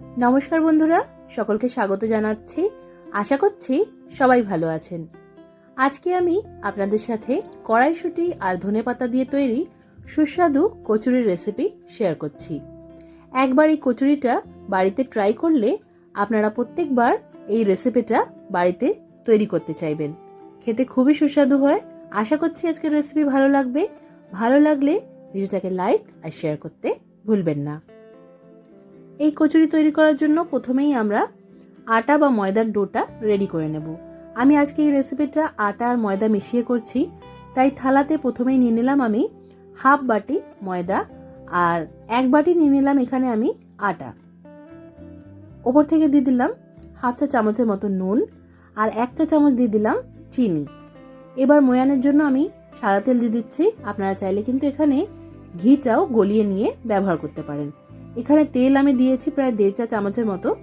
নমস্কার বন্ধুরা, সকলকে স্বাগত জানাচ্ছি। আশা করছি সবাই ভালো আছেন। আজকে আমি আপনাদের সাথে কড়াইশুঁটি আর ধনেপাতা দিয়ে তৈরি সুস্বাদু কচুরির রেসিপি শেয়ার করছি। একবার এই কচুরিটা বাড়িতে ট্রাই করলে আপনারা প্রত্যেকবার এই রেসিপিটা বাড়িতে তৈরি করতে চাইবেন। খেতে খুবই সুস্বাদু হয়। আশা করছি আজকের রেসিপি ভালো লাগবে। ভালো লাগলে ভিডিওটাকে লাইক আর শেয়ার করতে ভুলবেন না। এই কচুরি তৈরি করার জন্য প্রথমেই আমরা আটা বা ময়দার ডোটা রেডি করে নেব। আমি আজকে এই রেসিপিটা আটা আর ময়দা মিশিয়ে করছি, তাই থালাতে প্রথমেই নিয়ে নিলাম আমি হাফ বাটি ময়দা আর এক বাটি নিয়ে নিলাম এখানে আমি আটা। ওপর থেকে দিয়ে দিলাম হাফ চা চামচের মতো নুন আর এক চা চামচ দিয়ে দিলাম চিনি। এবার ময়ানের জন্য আমি সাদা তেল দিয়ে দিচ্ছি, আপনারা চাইলে কিন্তু এখানে ঘিটাও গলিয়ে নিয়ে ব্যবহার করতে পারেন। এখানে তেল আমি দিয়েছি প্রায় দেড় চা চামচের মতো।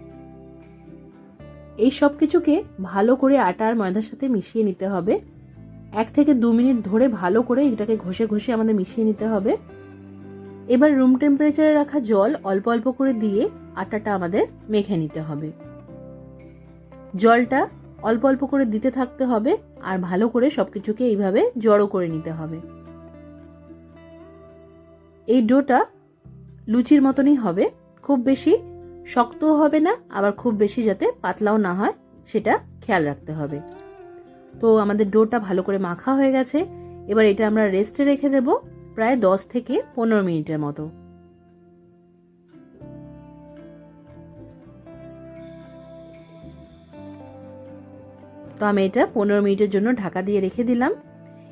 এই সব কিছুকে ভালো করে আটা আর ময়দার সাথে মিশিয়ে নিতে হবে। এক থেকে দু মিনিট ধরে ভালো করে এটাকে ঘষে ঘষে আমাদের মিশিয়ে নিতে হবে। এবার রুম টেম্পারেচারে রাখা জল অল্প অল্প করে দিয়ে আটাটা আমাদের মেখে নিতে হবে। জলটা অল্প অল্প করে দিতে থাকতে হবে আর ভালো করে সব কিছুকে এইভাবে জড়ো করে নিতে হবে। এই ডোটা লুচির মতনই হবে। খুব বেশি শক্তও হবে না, আবার খুব বেশি যাতে পাতলাও না হয়, সেটা খেয়াল রাখতে হবে। তো আমাদের ডোটা ভালো করে মাখা হয়ে গেছে। এবার এটা আমরা রেস্টে রেখে দেব প্রায় দশ থেকে পনেরো মিনিটের মতো। তো আমি এটা পনেরো মিনিটের জন্য ঢাকা দিয়ে রেখে দিলাম।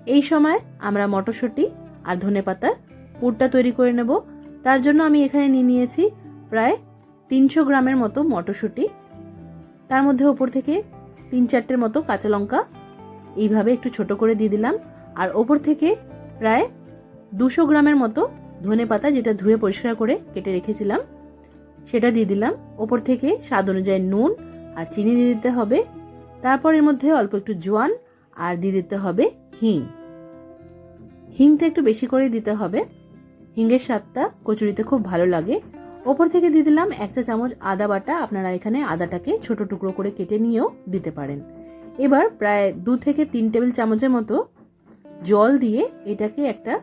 এই সময় আমরা মটরশুঁটি আর ধনে পাতার পুরটা তৈরি করে নেব। তার জন্য আমি এখানে নিয়ে নিয়েছি প্রায় তিনশো গ্রামের মতো মটরশুঁটি। তার মধ্যে ওপর থেকে তিন চারটের মতো কাঁচা লঙ্কা, এইভাবে একটু ছোট করে দিয়ে দিলাম। আর ওপর থেকে প্রায় দুশো গ্রামের মতো ধনে পাতা যেটা ধুয়ে পরিষ্কার করে কেটে রেখেছিলাম, সেটা দিয়ে দিলাম। ওপর থেকে স্বাদ অনুযায়ী নুন আর চিনি দিয়ে দিতে হবে। তারপর এর মধ্যে অল্প একটু জোয়ান আর দিয়ে দিতে হবে হিং। হিংটা একটু বেশি করে দিতে হবে। হিঙ্গের স্বাদটা কচুরিতে খুব ভালো লাগে। ওপর থেকে দিয়ে দিলাম এক চা চামচ আদা বাটা। আপনারা এখানে আদাটাকে ছোট টুকরো করে কেটে নিয়েও দিতে পারেন। এবার প্রায় দু থেকে তিন টেবিল চামচের মতো জল দিয়ে এটাকে একটা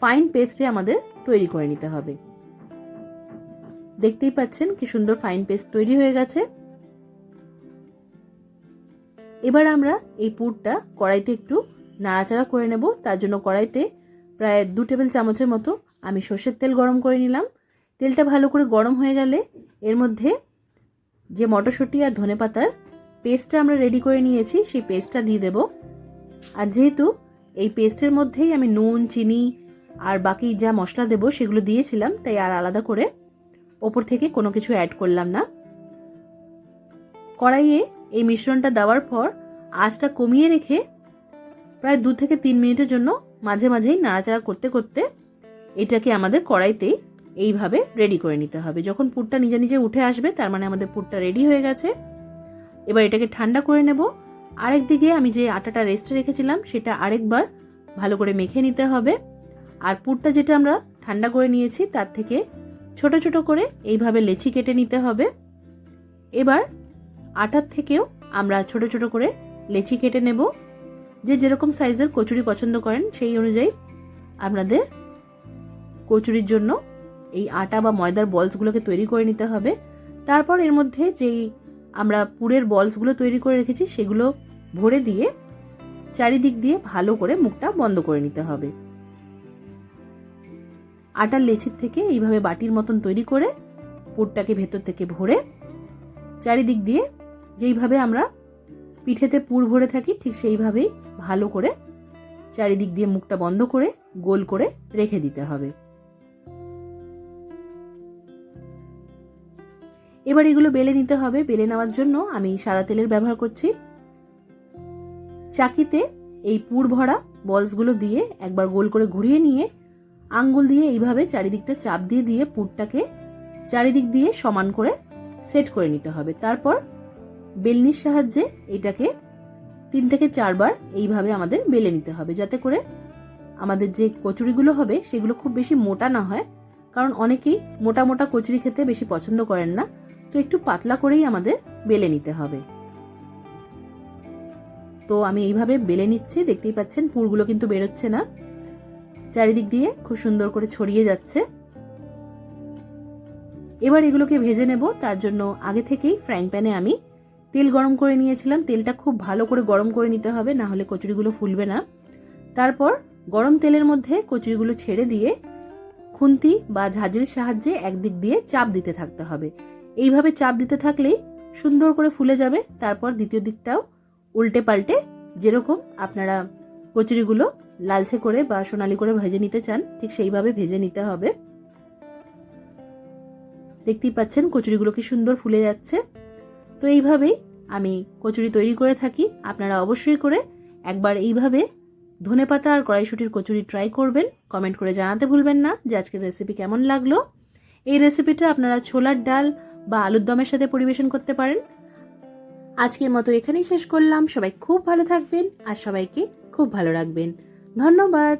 ফাইন পেস্টে আমাদের তৈরি করে নিতে হবে। দেখতেই পাচ্ছেন কি সুন্দর ফাইন পেস্ট তৈরি হয়ে গেছে। এবার আমরা এই পুরটা কড়াইতে একটু নাড়াচাড়া করে নেব। তার জন্য কড়াইতে প্রায় দু টেবিল চামচের মতো আমি সর্ষের তেল গরম করে নিলাম। তেলটা ভালো করে গরম হয়ে গেলে এর মধ্যে যে মটরশুঁটি আর ধনে পাতার পেস্টটা আমরা রেডি করে নিয়েছি, সেই পেস্টটা দিয়ে দেব। আর যেহেতু এই পেস্টের মধ্যেই আমি নুন, চিনি আর বাকি যা মশলা দেব সেগুলো দিয়েছিলাম, তাই আর আলাদা করে ওপর থেকে কোনো কিছু অ্যাড করলাম না। কড়াইয়ে এই মিশ্রণটা দেওয়ার পর আঁচটা কমিয়ে রেখে প্রায় দু থেকে তিন মিনিটের জন্য মাঝে মাঝেই নাড়াচাড়া করতে করতে এটাকে আমাদের কড়াইতেই এইভাবে রেডি করে নিতে হবে। যখন পুরটা নিজে নিজে উঠে আসবে, তার মানে আমাদের পুরটা রেডি হয়ে গেছে। এবার এটাকে ঠান্ডা করে নেব। আরেক দিকে আমি যে আটাটা রেস্টে রেখেছিলাম, সেটা আরেকবার ভালো করে মেখে নিতে হবে। আর পুরটা যেটা আমরা ঠান্ডা করে নিয়েছি, তার থেকে ছোট ছোট করে এইভাবে লেচি কেটে নিতে হবে। এবার আটার থেকেও আমরা ছোট ছোট করে লেচি কেটে নেব। যে যেরকম সাইজের কচুরি পছন্দ করেন, সেই অনুযায়ী আপনাদের কচুরির জন্য এই আটা বা ময়দার বলসগুলোকে তৈরি করে নিতে হবে। তারপর এর মধ্যে যেই আমরা পুরের বলসগুলো তৈরি করে রেখেছি, সেগুলো ভরে দিয়ে চারিদিক দিয়ে ভালো করে মুখটা বন্ধ করে নিতে হবে। আটার লেচির থেকে এইভাবে বাটির মতন তৈরি করে পুরটাকে ভেতর থেকে ভরে চারিদিক দিয়ে যেইভাবে আমরা পিঠেতে পুর ভরে থাকি, ঠিক সেইভাবেই ভালো করে চারিদিক দিয়ে মুখটা বন্ধ করে গোল করে রেখে দিতে হবে। এবার এগুলো বেলে নিতে হবে। বেলে নেওয়ার জন্য আমি সাদা তেলের ব্যবহার করছি। চাকিতে এই পুর ভরা বলসগুলো দিয়ে একবার গোল করে ঘুরিয়ে নিয়ে আঙ্গুল দিয়ে এইভাবে চারিদিকটা চাপ দিয়ে দিয়ে পুরটাকে চারিদিক দিয়ে সমান করে সেট করে নিতে হবে। তারপর বেলনির সাহায্যে এটাকে তিন থেকে চারবার এইভাবে আমাদের বেলে নিতে হবে। যাতে করে আমাদের যে কচুরিগুলো হবে সেগুলো খুব বেশি মোটা না হয়। কারণ অনেকেই মোটা মোটা কচুরি খেতে বেশি পছন্দ করেন না। তো একটু পাতলা করেই আমাদের বেলে নিতে হবে। তো আমি এইভাবে বেলে নিচ্ছি, দেখতেই পাচ্ছেন পুরগুলো কিন্তু বেরোচ্ছে না। চারিদিক দিয়ে খুব সুন্দর করে ছড়িয়ে যাচ্ছে। এবার এগুলোকে ভেজে নেব, তার জন্য আগে থেকেই ফ্রাইং প্যানে আমি তেল গরম করে নিয়েছিলাম। তেলটা খুব ভালো করে গরম করে নিতে হবে, না হলে কচুরিগুলো ফুলবে না। তারপর গরম তেলের মধ্যে কচুরিগুলো ছেড়ে দিয়ে খুন্তি বা ঝাঁঝরির সাহায্যে একদিক দিয়ে চাপ দিতে থাকতে হবে। এইভাবে চাপ দিতে থাকলেই সুন্দর করে ফুলে যাবে, তারপর দ্বিতীয় দিকটাও উল্টে পাল্টে যেরকম আপনারা কচুরিগুলো লালচে করে বা সোনালি করে ভেজে নিতে চান, ঠিক সেইভাবে ভেজে নিতে হবে। দেখতেই পাচ্ছেন কচুরিগুলো কি সুন্দর ফুলে যাচ্ছে। তো এইভাবেই আমি কচুরি তৈরি করে থাকি, আপনারা অবশ্যই করে একবার এইভাবে ধনেপাতা আর কড়াইশুটির কচুরি ট্রাই করবেন কমেন্ট করে জানাতে ভুলবেন না। যে আজকের রেসিপি কেমন লাগল? এই রেসিপিটা আপনারা ছোলার ডাল বা আলুর দমের সাথে পরিবেশন করতে পারেন। আজকের মতো এখানেই শেষ করলাম। সবাই খুব ভালো থাকবেন আর সবাইকে খুব ভালো রাখবেন। ধন্যবাদ।